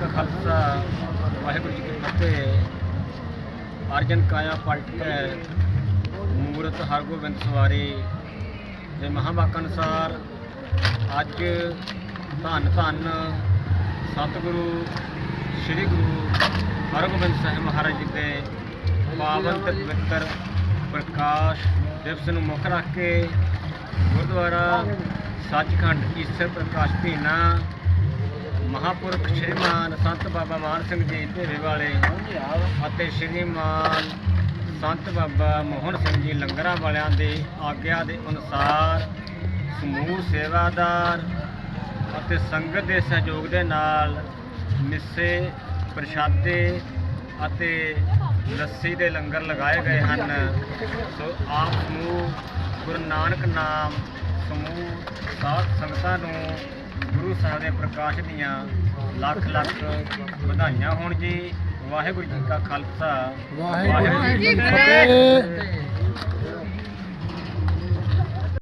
ਕਾ ਖਾਲਸਾ, ਵਾਹਿਗੁਰੂ ਜੀ ਕੀ ਫਤਿਹ। ਅਰਜਨ ਕਾਇਆ ਪਲਟ ਮੂਰਤ ਹਰਗੋਬਿੰਦ ਸਵਾਰੀ ਦੇ ਮਹਾਵਾਕ ਅਨੁਸਾਰ ਅੱਜ ਧੰਨ ਧੰਨ ਸਤਿਗੁਰੂ, ਸ੍ਰੀ ਗੁਰੂ ਹਰਗੋਬਿੰਦ ਸਾਹਿਬ ਮਹਾਰਾਜ ਜੀ ਦੇ ਪਾਵਨ ਤੇ ਪਵਿੱਤਰ ਪ੍ਰਕਾਸ਼ ਦਿਵਸ ਨੂੰ ਮੁੱਖ ਰੱਖ ਕੇ ਗੁਰਦੁਆਰਾ ਸੱਚਖੰਡ ਈਸਰ ਪ੍ਰਕਾਸ਼ ਭੀਨਾ ਮਹਾਪੁਰਖ ਸ਼੍ਰੀਮਾਨ ਸੰਤ ਬਾਬਾ ਮਾਨ ਸਿੰਘ ਜੀ ਧੇਰੇ ਵਾਲੇ ਅਤੇ ਸ਼੍ਰੀਮਾਨ ਸੰਤ ਬਾਬਾ ਮੋਹਨ ਸਿੰਘ ਜੀ ਲੰਗਰਾਂ ਵਾਲਿਆਂ ਦੇ ਆਗਿਆ ਦੇ ਅਨੁਸਾਰ ਸਮੂਹ ਸੇਵਾਦਾਰ ਅਤੇ ਸੰਗਤ ਦੇ ਸਹਿਯੋਗ ਦੇ ਨਾਲ ਮਿੱਸੇ, ਪ੍ਰਸ਼ਾਦੇ ਅਤੇ ਲੱਸੀ ਦੇ ਲੰਗਰ ਲਗਾਏ ਗਏ ਹਨ। ਸੋ ਆਪ ਸਮੂਹ ਗੁਰੂ ਨਾਨਕ ਨਾਮ ਸਮੂਹ ਸਾਧ ਸੰਗਤਾਂ ਨੂੰ ਗੁਰੂ ਸਾਹਿਬ ਦੇ ਪ੍ਰਕਾਸ਼ ਦੀਆਂ ਲੱਖ ਲੱਖ ਵਧਾਈਆਂ ਹੋਣ ਜੀ। ਵਾਹਿਗੁਰੂ ਜੀ ਕਾ ਖਾਲਸਾ। ਵਾਹਿਗੁਰੂ ਜੀ ਕੀ ਫਤਿਹ।